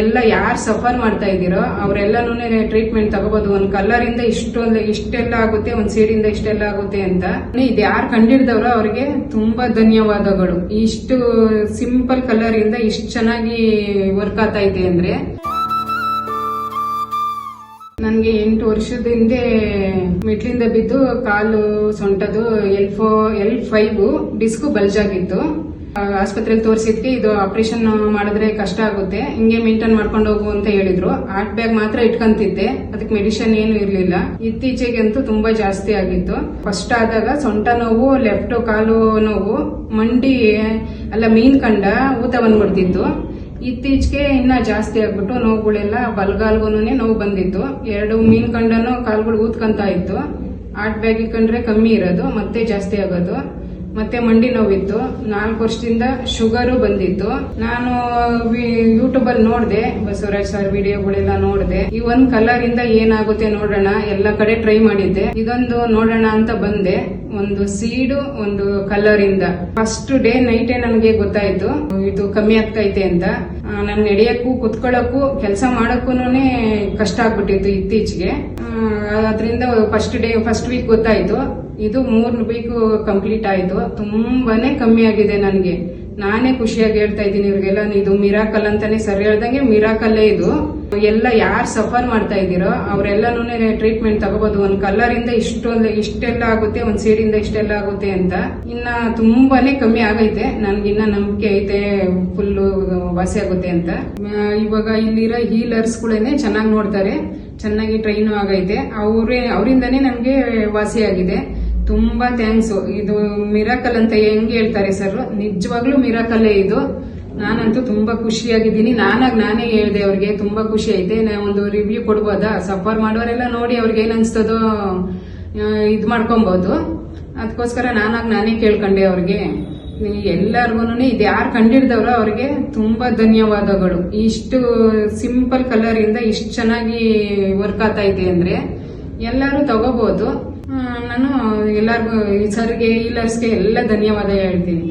ಎಲ್ಲ ಯಾರು ಸಫರ್ ಮಾಡ್ತಾ ಇದ್ದೀರೋ ಅವರೆಲ್ಲನೂ ಟ್ರೀಟ್ಮೆಂಟ್ ತಗೋಬಹುದು ಒಂದು ಕಲರಿಂದ ಇಷ್ಟೊಂದು ಇಷ್ಟೆಲ್ಲ ಆಗುತ್ತೆ, ಒಂದ್ ಸೀಡಿಂದ ಇಷ್ಟೆಲ್ಲ ಆಗುತ್ತೆ ಅಂತ. ಇದು ಯಾರು ಕಂಡಿಡ್ದವ್ರೋ ಅವ್ರಿಗೆ ತುಂಬಾ ಧನ್ಯವಾದಗಳು. ಇಷ್ಟು ಸಿಂಪಲ್ ಕಲರಿಂದ ಇಷ್ಟು ಚೆನ್ನಾಗಿ ವರ್ಕ್ ಆಗ್ತಾ ಇದೆ ಅಂದ್ರೆ. ನನಗೆ ಎಂಟು ವರ್ಷದ ಹಿಂದೆ ಮೆಟ್ಲಿಂದ ಬಿದ್ದು ಕಾಲು ಸೊಂಟದು L four L five disc bulge ಆಗಿತ್ತು ತೋರಿಸಿದ್ವಿ. ಇದು ಆಪರೇಷನ್ ಮಾಡಿದ್ರೆ ಕಷ್ಟ ಆಗುತ್ತೆ. ಹಿಂಗೆ ಮೇಂಟೈನ್ ಮಾಡ್ಕೊಂಡು ಹೋಗು ಅಂತ ಹೇಳಿದ್ರು. ಹಾರ್ಟ್ ಬ್ಯಾಗ್ ಮಾತ್ರ ಇಟ್ಕೊಂತಿದ್ದೆ. ಅದಕ್ಕೆ ಮೆಡಿಸಿನ್ ಏನು ಇರಲಿಲ್ಲ. ಇತ್ತೀಚೆಗೆ ಅಂತೂ ತುಂಬಾ ಜಾಸ್ತಿ ಆಗಿತ್ತು. ಫಸ್ಟ್ ಆದಾಗ ಸೊಂಟ ನೋವು ಲೆಫ್ಟ್ ಕಾಲು ನೋವು, ಮಂಡಿ ಎಲ್ಲ ಮೀನ್ ಕಂಡ ಊತ ಬಂದ್ಬಿಡ್ತಿತ್ತು. ಇತ್ತೀಚೆಗೆ ಇನ್ನ ಜಾಸ್ತಿ ಆಗ್ಬಿಟ್ಟು ನೋವುಗಳೆಲ್ಲ ಬಲ್ಗಾಲ್ಗೂ ನೋವು ಬಂದಿತ್ತು. ಎರಡು ಮೀನ್ ಕಂಡನು ಕಾಲ್ಗಳು ಊದ್ಕೊಂತ ಇತ್ತು. ಹಾರ್ಟ್ ಬ್ಯಾಗ್ ಇಕ್ಕಂಡ್ರೆ ಕಮ್ಮಿ ಇರೋದು, ಮತ್ತೆ ಜಾಸ್ತಿ ಆಗೋದು. ಮತ್ತೆ ಮಂಡಿ ನೋವಿತ್ತು. ನಾಲ್ಕು ವರ್ಷದಿಂದ ಶುಗರು ಬಂದಿತ್ತು. ನಾನು ಯೂಟ್ಯೂಬ್ ಅಲ್ಲಿ ನೋಡಿದೆ. ಬಸವರಾಜ್ ಸರ್ ವಿಡಿಯೋಗಳೆಲ್ಲ ನೋಡಿದೆ. ಈ ಒಂದ್ ಕಲರಿಂದ ಏನಾಗುತ್ತೆ ನೋಡೋಣ. ಎಲ್ಲ ಕಡೆ ಟ್ರೈ ಮಾಡಿದ್ದೆ. ಇದೊಂದು ನೋಡೋಣ ಅಂತ ಬಂದೆ. ಒಂದು ಸೀಡು ಒಂದು ಕಲರಿಂದ. ಫಸ್ಟ್ ಡೇ ನೈಟೇ ನನಗೆ ಗೊತ್ತಾಯ್ತು. ಇದು ಕಮ್ಮಿ ಆಗ್ತೈತೆ ಅಂತ. ನನ್ ನಡೆಯಕ್ಕೂ ಕುತ್ಕೊಳ್ಳಕ್ಕೂ ಕೆಲಸ ಮಾಡಕ್ಕೂ ಕಷ್ಟ ಆಗ್ಬಿಟ್ಟಿತ್ತು ಇತ್ತೀಚೆಗೆ. ಅದರಿಂದ ಫಸ್ಟ್ ಡೇ ಫಸ್ಟ್ ವೀಕ್ ಗೊತ್ತಾಯ್ತು. ಇದು ಮೂರು ವೀಕ್ ಕಂಪ್ಲೀಟ್ ಆಯಿತು. ತುಂಬಾನೇ ಕಮ್ಮಿ ಆಗಿದೆ ನನಗೆ. ನಾನೇ ಖುಷಿಯಾಗಿ ಹೇಳ್ತಾ ಇದ್ದೀನಿ ಇವ್ರಿಗೆಲ್ಲ. ಇದು ಮಿರಾಕಲ್ ಅಂತಾನೆ ಸರಿ ಹೇಳ್ದಂಗೆ ಮಿರಾಕಲ್ಲೇ ಇದು. ಎಲ್ಲ ಯಾರು ಸಫರ್ ಮಾಡ್ತಾ ಇದ್ದೀರೋ ಅವರೆಲ್ಲನೂ ಟ್ರೀಟ್ಮೆಂಟ್ ತಗೋಬಹುದು ಒಂದು ಕಲರಿಂದ ಇಷ್ಟೊಂದು ಇಷ್ಟೆಲ್ಲ ಆಗುತ್ತೆ, ಒಂದ್ ಸೀಡಿಂದ ಇಷ್ಟೆಲ್ಲ ಆಗುತ್ತೆ ಅಂತ. ಇನ್ನ ತುಂಬಾನೇ ಕಮ್ಮಿ ಆಗೈತೆ. ನನ್ಗಿನ್ನ ನಂಬಿಕೆ ಐತೆ ಫುಲ್ ವಾಸಿ ಆಗುತ್ತೆ ಅಂತ. ಇವಾಗ ಇಲ್ಲಿರೋ ಹೀಲರ್ಸ್ ಗಳೇನೆ ಚೆನ್ನಾಗಿ ನೋಡ್ತಾರೆ. ಚೆನ್ನಾಗಿ ಟ್ರೈನ್ ಆಗೈತೆ. ಅವರೇ, ಅವರಿಂದನೇ ನಮ್ಗೆ ವಾಸಿ ಆಗಿದೆ. ತುಂಬಾ ಥ್ಯಾಂಕ್ಸ್ ಇದು ಮಿರಾಕಲ್ ಅಂತ ಹೆಂಗ್ ಹೇಳ್ತಾರೆ ಸರ್ ನಿಜವಾಗ್ಲೂ ಮಿರಾಕಲ್ಲೇ ಇದು. ನಾನಂತೂ ತುಂಬಾ ಖುಷಿಯಾಗಿದ್ದೀನಿ. ನಾನಾಗ್ ನಾನೇ ಹೇಳ್ದೆ ಅವ್ರಿಗೆ, ತುಂಬಾ ಖುಷಿ ಐತೆ ಒಂದು ರಿವ್ಯೂ ಕೊಡ್ಬೋದಾ? ಸಫರ್ ಮಾಡೋರೆಲ್ಲ ನೋಡಿ ಅವ್ರಿಗೆ ಏನ್ ಅನ್ಸ್ತದೋ ಇದು ಮಾಡ್ಕೊಬಹುದು ಅದಕ್ಕೋಸ್ಕರ ನಾನಾಗ್ ನಾನೇ ಕೇಳ್ಕೊಂಡೆ ಅವ್ರಿಗೆ. ಎಲ್ಲಾರ್ಗು ಇದು ಯಾರು ಕಂಡಿಡ್ದವ್ರೋ ಅವ್ರಿಗೆ ತುಂಬಾ ಧನ್ಯವಾದಗಳು. ಇಷ್ಟು ಸಿಂಪಲ್ ಕಲರಿಂದ ಇಷ್ಟು ಚೆನ್ನಾಗಿ ವರ್ಕ್ ಆಗ್ತಾ ಇದೆ ಅಂದ್ರೆ ಎಲ್ಲರೂ ತಗೋಬಹುದು ನಾನು ಎಲ್ಲರಿಗೂ ಸರ್ಗೆ ಈಲರ್ಸ್ಗೆ ಎಲ್ಲ ಧನ್ಯವಾದ ಹೇಳ್ತೀನಿ.